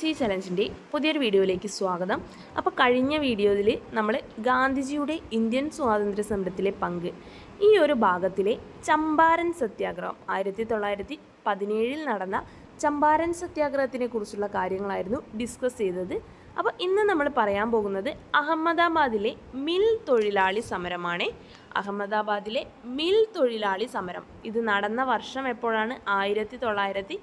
C ചലഞ്ചിന്റെ പുതിയൊരു വീഡിയോയിലേക്ക് സ്വാഗതം. അപ്പോൾ കഴിഞ്ഞ വീഡിയോയിൽ നമ്മൾ ഗാന്ധിജിയുടെ ഇന്ത്യൻ സ്വാതന്ത്ര്യ സമരത്തിലെ പങ്ക് ഈ ഒരു ഭാഗത്തിലെ ചമ്പാരൻ സത്യാഗ്രഹം. ആയിരത്തി തൊള്ളായിരത്തി പതിനേഴിൽ നടന്ന ചമ്പാരൻ സത്യാഗ്രഹത്തിനെ കുറിച്ചുള്ള കാര്യങ്ങളായിരുന്നു ഡിസ്കസ് ചെയ്തത്. അപ്പോൾ ഇന്ന് നമ്മൾ പറയാൻ പോകുന്നത് അഹമ്മദാബാദിലെ മിൽ തൊഴിലാളി സമരമാണ്. അഹമ്മദാബാദിലെ മിൽ തൊഴിലാളി സമരം. ഇത് നടന്ന വർഷം എപ്പോഴാണ്? ആയിരത്തി തൊള്ളായിരത്തി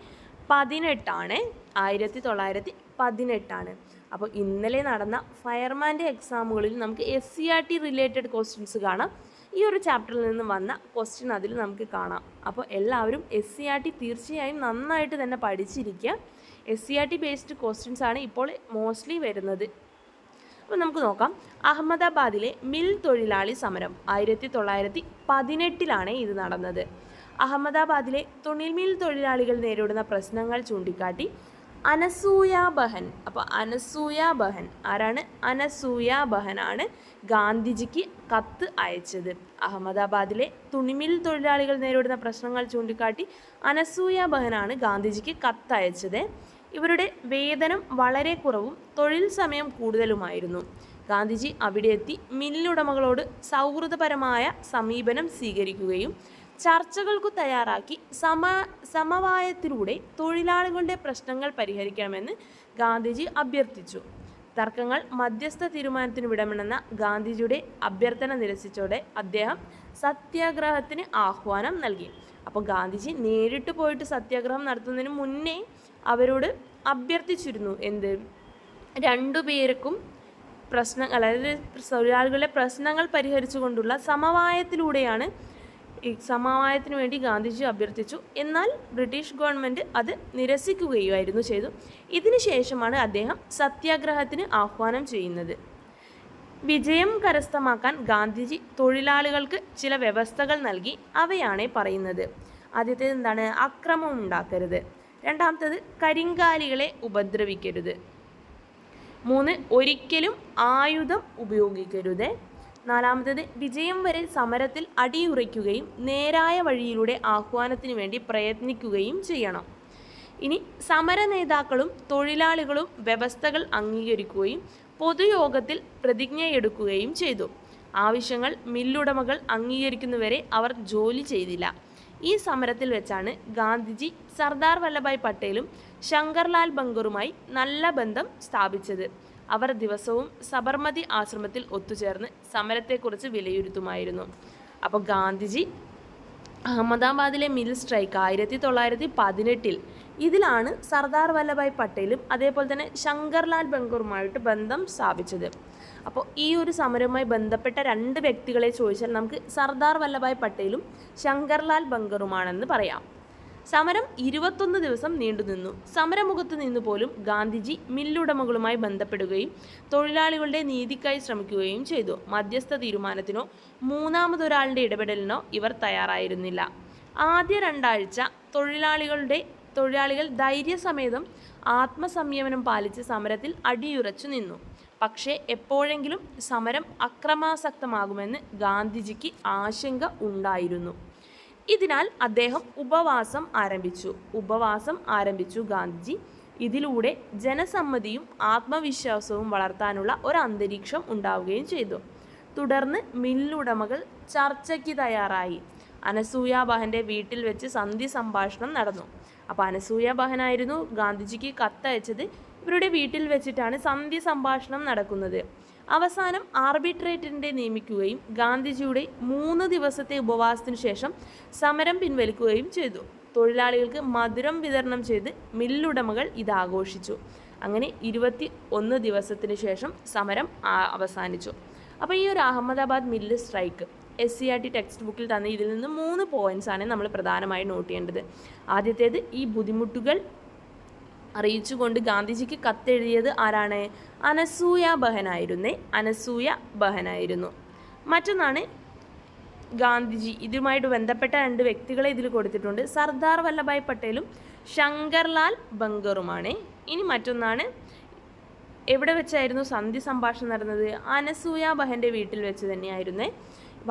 പതിനെട്ടാണ്. ആയിരത്തി തൊള്ളായിരത്തി പതിനെട്ടാണ് അപ്പോൾ ഇന്നലെ നടന്ന ഫയർമാന്റെ എക്സാമുകളിൽ നമുക്ക് S C R T related questions കാണാം. ഈ ഒരു ചാപ്റ്ററിൽ നിന്ന് വന്ന ക്വസ്റ്റ്യൻ അതിൽ നമുക്ക് കാണാം. അപ്പോൾ എല്ലാവരും എസ് സി ആർ ടി തീർച്ചയായും നന്നായിട്ട് തന്നെ പഠിച്ചിരിക്കുക. S C R T based questions ആണ് ഇപ്പോൾ മോസ്റ്റ്ലി വരുന്നത്. അപ്പോൾ നമുക്ക് നോക്കാം. അഹമ്മദാബാദിലെ മിൽ തൊഴിലാളി സമരം ആയിരത്തി തൊള്ളായിരത്തി പതിനെട്ടിലാണ് ഇത് നടന്നത്. അഹമ്മദാബാദിലെ തുണിൽ മിൽ തൊഴിലാളികൾ നേരിടുന്ന പ്രശ്നങ്ങൾ ചൂണ്ടിക്കാട്ടി അനസൂയ ബഹൻ. അപ്പോൾ അനസൂയ ബഹൻ. ആരാണ്? അനസൂയ ബഹനാണ് ഗാന്ധിജിക്ക് കത്ത് അയച്ചത്. അഹമ്മദാബാദിലെ തുണിമിൽ തൊഴിലാളികൾ നേരിടുന്ന പ്രശ്നങ്ങൾ ചൂണ്ടിക്കാട്ടി അനസൂയ ബഹനാണ് ഗാന്ധിജിക്ക് കത്ത് അയച്ചത്. ഇവരുടെ വേതനം വളരെ കുറവും തൊഴിൽ സമയം കൂടുതലുമായിരുന്നു. ഗാന്ധിജി അവിടെ എത്തി മില്ലുടമകളോട് സൗഹൃദപരമായ സമീപനം സ്വീകരിക്കുകയും ചർച്ചകൾക്കു തയ്യാറാക്കി സമ സമവായത്തിലൂടെ തൊഴിലാളികളുടെ പ്രശ്നങ്ങൾ പരിഹരിക്കാമെന്ന് ഗാന്ധിജി അഭ്യർത്ഥിച്ചു. തർക്കങ്ങൾ മധ്യസ്ഥ തീരുമാനത്തിന് വിടമെന്ന ഗാന്ധിജിയുടെ അഭ്യർത്ഥന നിരസിച്ചോടെ അദ്ദേഹം സത്യാഗ്രഹത്തിന് ആഹ്വാനം നൽകി. അപ്പോൾ ഗാന്ധിജി നേരിട്ട് പോയിട്ട് സത്യാഗ്രഹം നടത്തുന്നതിന് മുന്നേ അവരോട് അഭ്യർത്ഥിച്ചിരുന്നു എന്ത്? രണ്ടുപേർക്കും പ്രശ്നങ്ങൾ അതായത് തൊഴിലാളികളുടെ പ്രശ്നങ്ങൾ പരിഹരിച്ചുകൊണ്ടുള്ള സമവായത്തിലൂടെയാണ് സമവായത്തിന് വേണ്ടി ഗാന്ധിജി അഭ്യർത്ഥിച്ചു. എന്നാൽ ബ്രിട്ടീഷ് ഗവൺമെന്റ് അത് നിരസിക്കുകയായിരുന്നു ചെയ്തു. ഇതിനു ശേഷമാണ് അദ്ദേഹം സത്യാഗ്രഹത്തിന് ആഹ്വാനം ചെയ്യുന്നത്. വിജയം കരസ്ഥമാക്കാൻ ഗാന്ധിജി തൊഴിലാളികൾക്ക് ചില വ്യവസ്ഥകൾ നൽകി അവയാണ് പറയുന്നത്. ആദ്യത്തേത് എന്താണ്? അക്രമം ഉണ്ടാക്കരുത്. രണ്ടാമത്തേത് കരിങ്കാലികളെ ഉപദ്രവിക്കരുത്. മൂന്ന് ഒരിക്കലും ആയുധം ഉപയോഗിക്കരുത്. നാലാമത്തേത് വിജയം വരെ സമരത്തിൽ അടിയുറയ്ക്കുകയും നേരായ വഴിയിലൂടെ ആഹ്വാനത്തിന് വേണ്ടി പ്രയത്നിക്കുകയും ചെയ്യണം. ഇനി സമര നേതാക്കളും തൊഴിലാളികളും വ്യവസ്ഥകൾ അംഗീകരിക്കുകയും പൊതുയോഗത്തിൽ പ്രതിജ്ഞയെടുക്കുകയും ചെയ്തു. ആവശ്യങ്ങൾ മില്ലുടമകൾ അംഗീകരിക്കുന്നവരെ അവർ ജോലി ചെയ്തില്ല. ഈ സമരത്തിൽ വെച്ചാണ് ഗാന്ധിജി സർദാർ വല്ലഭായ് പട്ടേലും ശങ്കർലാൽ ബംഗറുമായി നല്ല ബന്ധം സ്ഥാപിച്ചത്. അവർ ദിവസവും സബർമതി ആശ്രമത്തിൽ ഒത്തുചേർന്ന് സമരത്തെക്കുറിച്ച് വിലയിരുത്തുമായിരുന്നു. അപ്പോൾ ഗാന്ധിജി അഹമ്മദാബാദിലെ മിൽ സ്ട്രൈക്ക് ആയിരത്തി തൊള്ളായിരത്തി പതിനെട്ടിൽ ഇതിലാണ് സർദാർ വല്ലഭായ് പട്ടേലും അതേപോലെ തന്നെ ശങ്കർലാൽ ബംഗൂറുമായിട്ട് ബന്ധം സ്ഥാപിച്ചത്. അപ്പോൾ ഈ ഒരു സമരവുമായി ബന്ധപ്പെട്ട രണ്ട് വ്യക്തികളെ ചോദിച്ചാൽ നമുക്ക് സർദാർ വല്ലഭായ് പട്ടേലും ശങ്കർലാൽ ബംഗറുമാണെന്ന് പറയാം. സമരം ഇരുപത്തൊന്ന് ദിവസം നീണ്ടുനിന്നു സമരമുഖത്ത് നിന്ന് പോലും ഗാന്ധിജി മില്ലുടമകളുമായി ബന്ധപ്പെടുകയും തൊഴിലാളികളുടെ നീതിക്കായി ശ്രമിക്കുകയും ചെയ്തു. മധ്യസ്ഥ തീരുമാനത്തിനോ മൂന്നാമതൊരാളുടെ ഇടപെടലിനോ ഇവർ തയ്യാറായിരുന്നില്ല. ആദ്യ രണ്ടാഴ്ച തൊഴിലാളികളുടെ തൊഴിലാളികൾ ധൈര്യസമേതം ആത്മസംയമനം പാലിച്ച് സമരത്തിൽ അടിയുറച്ചു നിന്നു. പക്ഷേ എപ്പോഴെങ്കിലും സമരം അക്രമാസക്തമാകുമെന്ന് ഗാന്ധിജിക്ക് ആശങ്ക ഉണ്ടായിരുന്നു. ഇതിനാൽ അദ്ദേഹം ഉപവാസം ആരംഭിച്ചു. ഉപവാസം ആരംഭിച്ചു ഗാന്ധിജി. ഇതിലൂടെ ജനസമ്മതിയും ആത്മവിശ്വാസവും വളർത്താനുള്ള ഒരു അന്തരീക്ഷം ഉണ്ടാവുകയും ചെയ്തു. തുടർന്ന് മില്ലുടമകൾ ചർച്ചയ്ക്ക് തയ്യാറായി. അനസൂയ ബഹന്റെ വീട്ടിൽ വെച്ച് സന്ധി സംഭാഷണം നടന്നു. അപ്പോൾ അനസൂയ ബഹനായിരുന്നു ഗാന്ധിജിക്ക് കത്തയച്ചത്. ഇവരുടെ വീട്ടിൽ വെച്ചിട്ടാണ് സന്ധി സംഭാഷണം നടക്കുന്നത്. അവസാനം ആർബിട്രേറ്റിന്റെ നിയമിക്കുകയും ഗാന്ധിജിയുടെ മൂന്ന് ദിവസത്തെ ഉപവാസത്തിനു ശേഷം സമരം പിൻവലിക്കുകയും ചെയ്തു. തൊഴിലാളികൾക്ക് മധുരം വിതരണം ചെയ്ത് മില്ലുടമകൾ ഇത് ആഘോഷിച്ചു. അങ്ങനെ ഇരുപത്തി ഒന്ന് ദിവസത്തിന് ശേഷം സമരം അവസാനിച്ചു. അപ്പോൾ ഈ ഒരു Ahmedabad mill strike S C R T text ബുക്കിൽ തന്ന ഇതിൽ നിന്ന് മൂന്ന് പോയിന്റ്സ് ആണ് നമ്മൾ പ്രധാനമായി നോട്ട് ചെയ്യേണ്ടത്. ആദ്യത്തേത് ഈ ബുദ്ധിമുട്ടുകൾ അറിയിച്ചുകൊണ്ട് ഗാന്ധിജിക്ക് കത്തെഴുതിയത് ആരാണ്? അനസൂയ ബഹനായിരുന്നേ. അനസൂയ ബഹനായിരുന്നു. മറ്റൊന്നാണ് ഗാന്ധിജി. ഇതുമായിട്ട് ബന്ധപ്പെട്ട രണ്ട് വ്യക്തികളെ ഇതിൽ കൊടുത്തിട്ടുണ്ട്. സർദാർ വല്ലഭായ് പട്ടേലും ശങ്കർലാൽ ബംഗറുമാണ്. ഇനി മറ്റൊന്നാണ് എവിടെ വെച്ചായിരുന്നു സന്ധി സംഭാഷണം നടന്നത്? അനസൂയ ബഹന്റെ വീട്ടിൽ വെച്ച് തന്നെയായിരുന്നേ.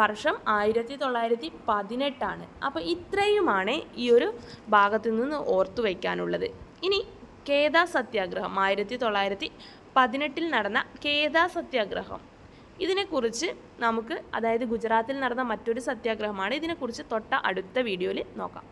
വർഷം ആയിരത്തി തൊള്ളായിരത്തി പതിനെട്ടാണ് അപ്പോൾ ഇത്രയുമാണ് ഈ ഒരു ഭാഗത്തു നിന്ന് ഓർത്തു വയ്ക്കാനുള്ളത് ഇനി കേദ സത്യാഗ്രഹം ആയിരത്തി തൊള്ളായിരത്തി പതിനെട്ടിൽ നടന്ന കേദാ സത്യാഗ്രഹം. ഇതിനെക്കുറിച്ച് നമുക്ക് അതായത് ഗുജറാത്തിൽ നടന്ന മറ്റൊരു സത്യാഗ്രഹമാണ്. ഇതിനെക്കുറിച്ച് തൊട്ട അടുത്ത വീഡിയോയിൽ നോക്കാം.